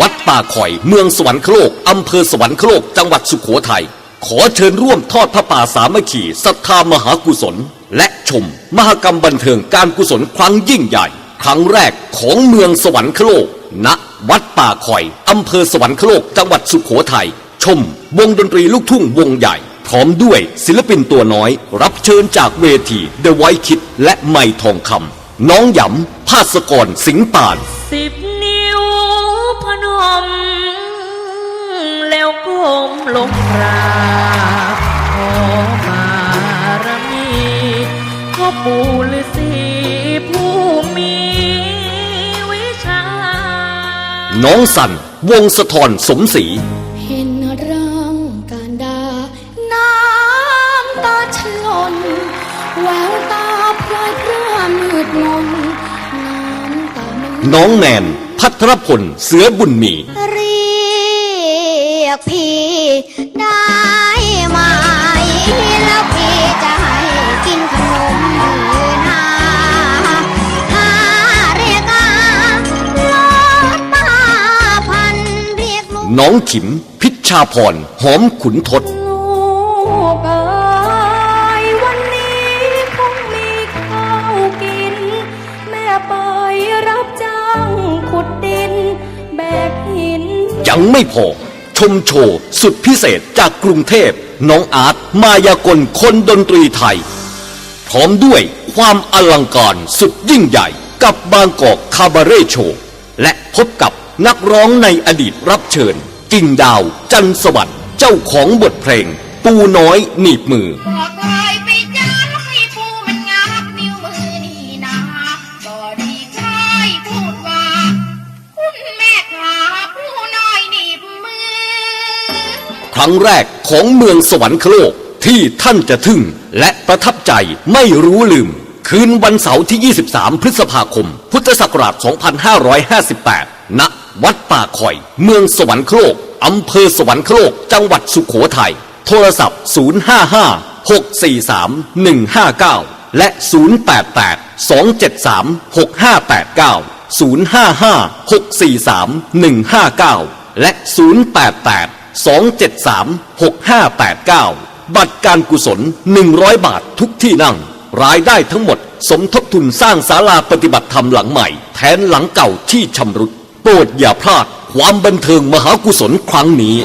วัดป่าข่อย เมืองสวรรคโลก อำเภอสวรรคโลก จังหวัดสุขโขทัย ขอเชิญร่วมทอดพระป่าสามัคคีศรัทธามหากุศล และชม มหกรรมบันเทิงการกุศลครั้งยิ่งใหญ่ ครั้งแรกของเมืองสวรรคโลก ณ วัดป่าข่อย อำเภอสวรรคโลก จังหวัดสุขโขทัย ชม วงดนตรีลูกทุ่งวงใหญ่ พร้อมด้วยศิลปินตัวน้อย รับเชิญจากเวที The White Kid และไม่ทองคำน้องหยำภาสกรสิงห์ปานสิบ มลงกราบขอบารมีพ่อปู่ฤาษีผู้มีวิชา น้องสันวงสะทอนสมศรีเห็นร่างการดา น้ำตาชะลนแววตาพลายพร่ามืดมนน้ำตามันน้องแนนพัทรพลเสือบุญมีเรีย กพี่ได้ไหมแล้วพี่จะให้กินขนมหรือนาถ้าเรียกอาลอดตาพันเรียกลูกน้องขิม พิชชาพร หอมขุนทศลูกเอ๋ยวันนี้คงมีข้าวกิน แม่ไปรับจ้างขุดดิน แบกหิน ยังไม่พอ ชมโชว์ สุดพิเศษจากกรุงเทพ น้องอาร์ตมายากลคนดนตรีไทย พร้อมด้วยความอลังการสุดยิ่งใหญ่กับบางกอกคาบาเร่โชว์และพบกับนักร้องในอดีตรับเชิญ กิ่งดาว จันสวัสดิ์เจ้าของบทเพลง ปูน้อยหนีบมือ ครั้งแรกของเมืองสวรรคโลกที่ท่านจะทึ่งและประทับใจไม่รู้ลืม คืนวันเสาร์ที่ 23 พฤษภาคม พุทธศักราช 2558 ณ วัดป่าข่อย เมืองสวรรคโลกอำเภอสวรรคโลก จังหวัดสุขโขทัย โทรศัพท์ 055 643 159 และ 088 273 6589 055 643 159 และ 088 273 6589 บัตรการกุศล 100 บาททุกที่นั่ง รายได้ทั้งหมด สมทบทุนสร้างศาลาปฏิบัติธรรมหลังใหม่ แทนหลังเก่าที่ชำรุด โปรดอย่าพลาด ความบันเทิงมหากุศลครั้งนี้